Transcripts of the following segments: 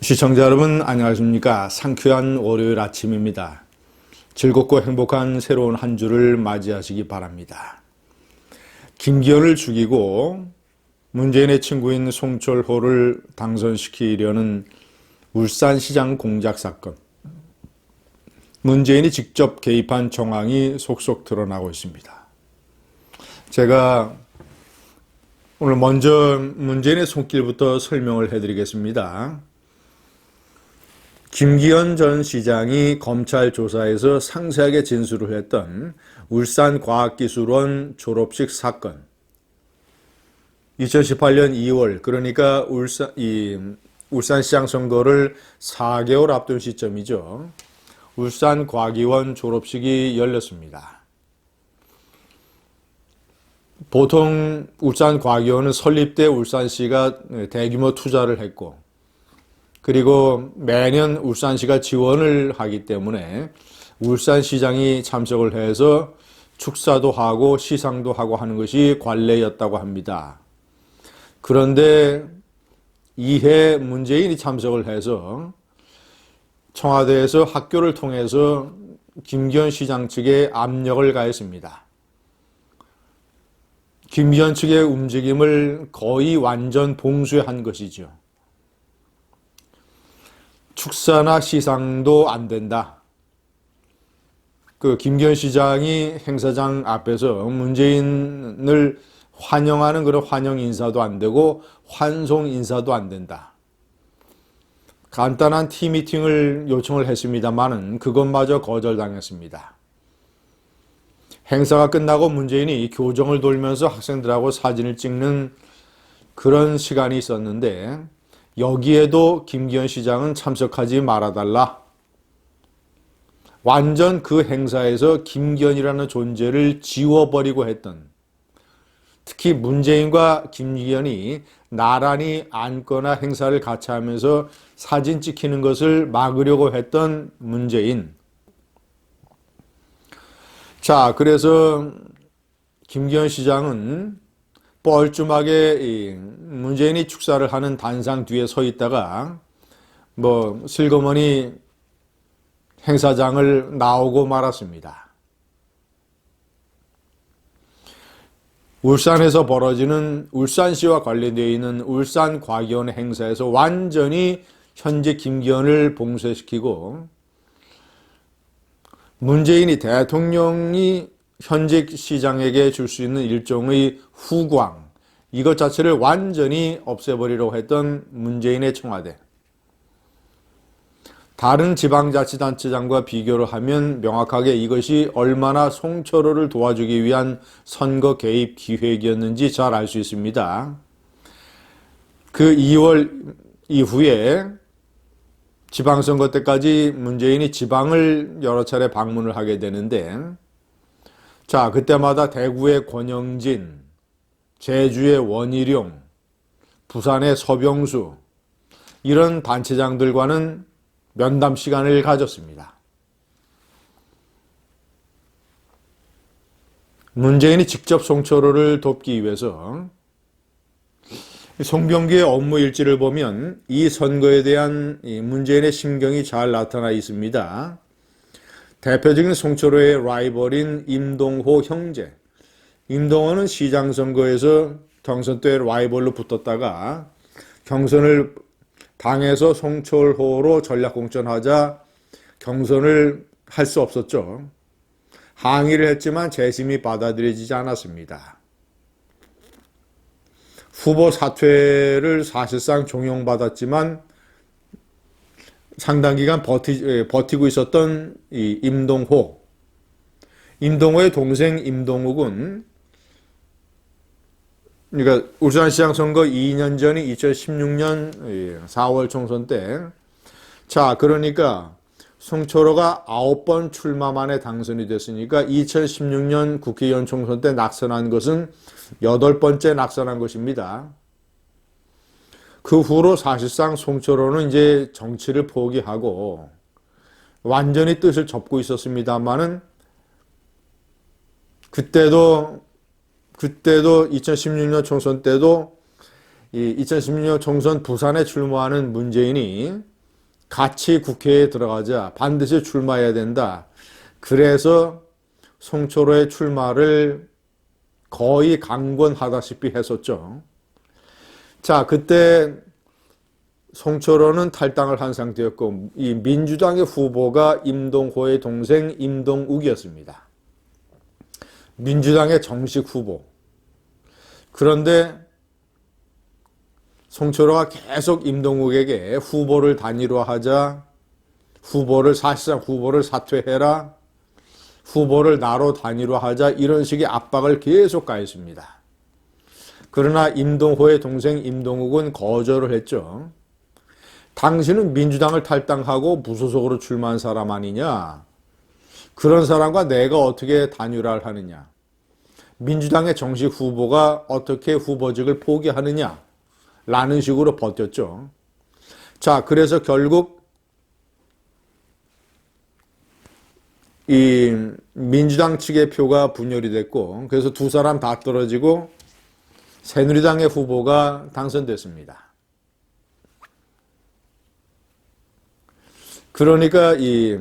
시청자 여러분 안녕하십니까 상쾌한 월요일 아침입니다. 즐겁고 행복한 새로운 한 주를 맞이하시기 바랍니다. 김기현을 죽이고 문재인의 친구인 송철호를 당선시키려는 울산시장 공작 사건. 문재인이 직접 개입한 정황이 속속 드러나고 있습니다. 제가 오늘 먼저 문재인의 손길부터 설명을 해드리겠습니다. 김기현 전 시장이 검찰 조사에서 상세하게 진술을 했던 울산과학기술원 졸업식 사건. 2018년 2월, 그러니까 울산, 이, 울산시장 선거를 4개월 앞둔 시점이죠. 울산과기원 졸업식이 열렸습니다. 보통 울산과기원은 설립 때 울산시가 대규모 투자를 했고, 그리고 매년 울산시가 지원을 하기 때문에 울산시장이 참석을 해서 축사도 하고 시상도 하고 하는 것이 관례였다고 합니다. 그런데 이해 문재인이 참석을 해서 청와대에서 학교를 통해서 김기현 시장 측에 압력을 가했습니다. 김기현 측의 움직임을 거의 완전 봉쇄한 것이죠. 축사나 시상도 안 된다. 그 김기현 시장이 행사장 앞에서 문재인을 환영하는 그런 환영 인사도 안 되고 환송 인사도 안 된다. 간단한 티 미팅을 요청을 했습니다만은 그것마저 거절당했습니다. 행사가 끝나고 문재인이 교정을 돌면서 학생들하고 사진을 찍는 그런 시간이 있었는데 여기에도 김기현 시장은 참석하지 말아달라. 완전 그 행사에서 김기현이라는 존재를 지워버리고 했던 특히 문재인과 김기현이 나란히 앉거나 행사를 같이 하면서 사진 찍히는 것을 막으려고 했던 문재인. 자, 그래서 김기현 시장은 뻘쭘하게 문재인이 축사를 하는 단상 뒤에 서 있다가 뭐 슬그머니 행사장을 나오고 말았습니다. 울산에서 벌어지는 울산시와 관련되어 있는 울산과기원 행사에서 완전히 현재 김기현을 봉쇄시키고 문재인이 대통령이 현직 시장에게 줄 수 있는 일종의 후광, 이것 자체를 완전히 없애버리려고 했던 문재인의 청와대. 다른 지방자치단체장과 비교를 하면 명확하게 이것이 얼마나 송철호를 도와주기 위한 선거 개입 기획이었는지 잘 알 수 있습니다. 그 2월 이후에 지방선거 때까지 문재인이 지방을 여러 차례 방문을 하게 되는데 자, 그때마다 대구의 권영진, 제주의 원희룡, 부산의 서병수, 이런 단체장들과는 면담 시간을 가졌습니다. 문재인이 직접 송철호를 돕기 위해서 송병기의 업무 일지를 보면 이 선거에 대한 문재인의 심경이 잘 나타나 있습니다. 대표적인 송철호의 라이벌인 임동호 형제. 임동호는 시장 선거에서 경선 때 라이벌로 붙었다가 경선을 당에서 송철호로 전략 공천하자 경선을 할 수 없었죠. 항의를 했지만 재심이 받아들여지지 않았습니다. 후보 사퇴를 사실상 종용받았지만 상당 기간 버티, 예, 버티고 있었던 이 임동호. 임동호의 동생 임동욱은 그러니까 울산시장 선거 2년 전이 2016년 4월 총선 때. 자, 그러니까 송철호가 9번 출마 만에 당선이 됐으니까 2016년 국회의원 총선 때 낙선한 것은 여덟 번째 낙선한 것입니다. 그 후로 사실상 송철호는 이제 정치를 포기하고 완전히 뜻을 접고 있었습니다만은 그때도 그때도 2016년 총선 때도 이 2016년 총선 부산에 출마하는 문재인이 같이 국회에 들어가자. 반드시 출마해야 된다. 그래서 송철호의 출마를 거의 강권하다시피 했었죠. 자, 그때 송철호는 탈당을 한 상태였고 이 민주당의 후보가 임동호의 동생 임동욱이었습니다. 민주당의 정식 후보. 그런데 송철호가 계속 임동욱에게 후보를 단일화하자 후보를 사실상 후보를 사퇴해라 후보를 나로 단일화하자 이런 식의 압박을 계속 가했습니다. 그러나 임동호의 동생 임동욱은 거절을 했죠. 당신은 민주당을 탈당하고 무소속으로 출마한 사람 아니냐? 그런 사람과 내가 어떻게 단일화를 하느냐? 민주당의 정식 후보가 어떻게 후보직을 포기하느냐? 라는 식으로 버텼죠. 자, 그래서 결국 이 민주당 측의 표가 분열이 됐고, 그래서 두 사람 다 떨어지고 새누리당의 후보가 당선됐습니다. 그러니까 이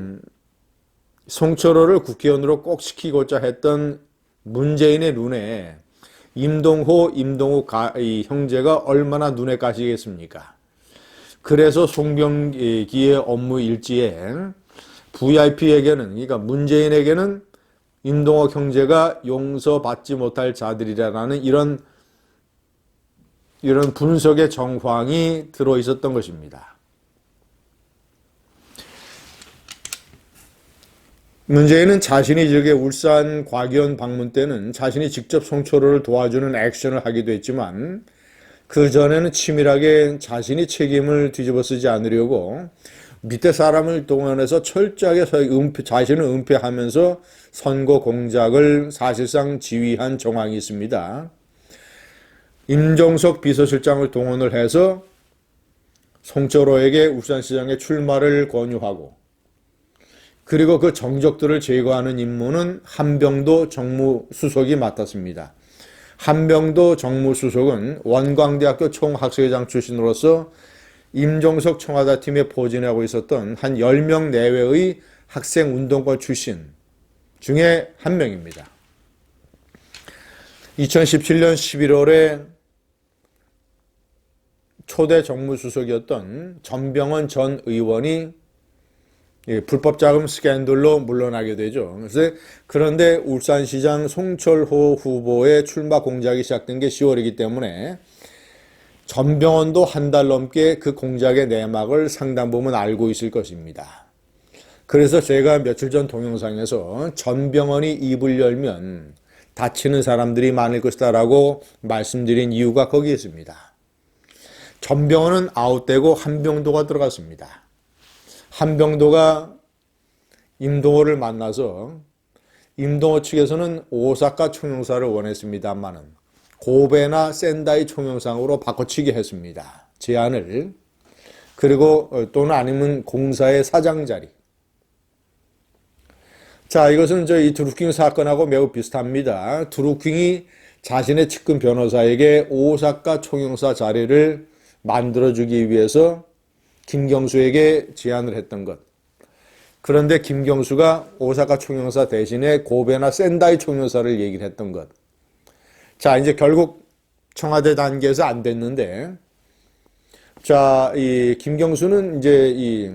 송철호를 국회의원으로 꼭 시키고자 했던 문재인의 눈에 임동호, 임동욱 이 형제가 얼마나 눈에 가시겠습니까? 그래서 송병기의 업무 일지에 VIP에게는, 그러니까 문재인에게는 임동욱 형제가 용서받지 못할 자들이라는 이런 이런 분석의 정황이 들어 있었던 것입니다. 문재인은 자신이 저게 울산 과기원 방문 때는 자신이 직접 송철호를 도와주는 액션을 하기도 했지만 그 전에는 치밀하게 자신이 책임을 뒤집어 쓰지 않으려고 밑에 사람을 동원해서 철저하게 은폐, 자신을 은폐하면서 선거 공작을 사실상 지휘한 정황이 있습니다. 임종석 비서실장을 동원을 해서 송철호에게 울산시장에 출마를 권유하고 그리고 그 정적들을 제거하는 임무는 한병도 정무수석이 맡았습니다. 한병도 정무수석은 원광대학교 총학생회장 출신으로서 임종석 청와대 팀에 포진하고 있었던 한 10명 내외의 학생 운동권 출신 중에 한 명입니다. 2017년 11월에 초대 정무수석이었던 전병헌 전 의원이 예, 불법 자금 스캔들로 물러나게 되죠. 그래서 그런데 울산시장 송철호 후보의 출마 공작이 시작된 게 10월이기 때문에 전병헌도 한 달 넘게 그 공작의 내막을 상당 부분 알고 있을 것입니다. 그래서 제가 며칠 전 동영상에서 전병헌이 입을 열면 다치는 사람들이 많을 것이다라고 말씀드린 이유가 거기에 있습니다. 전병헌은 아웃되고 한병도가 들어갔습니다. 한병도가 임동호를 만나서 임동호 측에서는 오사카 총영사를 원했습니다만은 고베나 센다이 총영상으로 바꿔치기 했습니다. 제안을. 그리고 어, 또는 아니면 공사의 사장 자리. 자, 이것은 저이 드루킹 사건하고 매우 비슷합니다. 드루킹이 자신의 측근 변호사에게 오사카 총영사 자리를 만들어주기 위해서 김경수에게 제안을 했던 것. 그런데 김경수가 오사카 총영사 대신에 고베나 센다이 총영사를 얘기를 했던 것. 자, 이제 결국 청와대 단계에서 안 됐는데, 자, 이 김경수는 이제 이,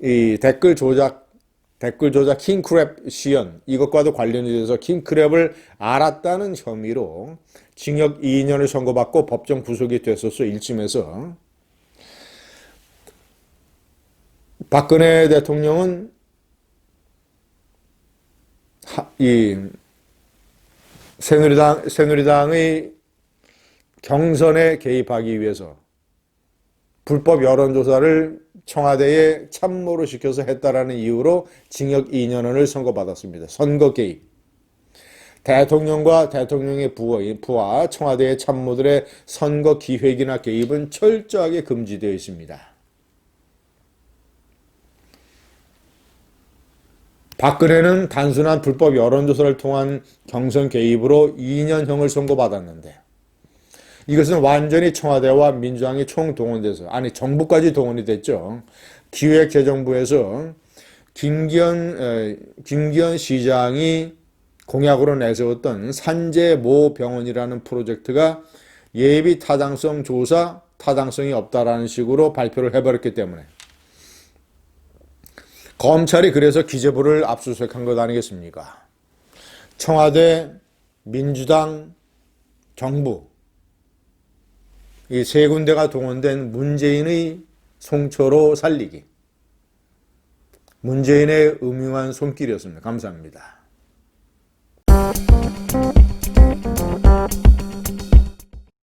이 댓글 조작, 댓글 조작 킹크랩 시연, 이것과도 관련이 돼서 킹크랩을 알았다는 혐의로 징역 2년을 선고받고 법정 구속이 됐었어, 1심에서. 박근혜 대통령은 이 새누리당 새누리당의 경선에 개입하기 위해서 불법 여론조사를 청와대에 참모로 시켜서 했다라는 이유로 징역 2년을 선고받았습니다. 선거 개입. 대통령과 대통령의 부하, 청와대의 참모들의 선거 기획이나 개입은 철저하게 금지되어 있습니다. 박근혜는 단순한 불법 여론조사를 통한 경선 개입으로 2년형을 선고받았는데 이것은 완전히 청와대와 민주당이 총동원돼서 아니 정부까지 동원이 됐죠. 기획재정부에서 김기현 에, 김기현 시장이 공약으로 내세웠던 산재 모 병원이라는 프로젝트가 예비 타당성 조사 타당성이 없다라는 식으로 발표를 해버렸기 때문에 검찰이 그래서 기재부를 압수수색한 것 아니겠습니까? 청와대, 민주당, 정부 이 세 군데가 동원된 문재인의 송초로 살리기 문재인의 음흉한 손길이었습니다. 감사합니다.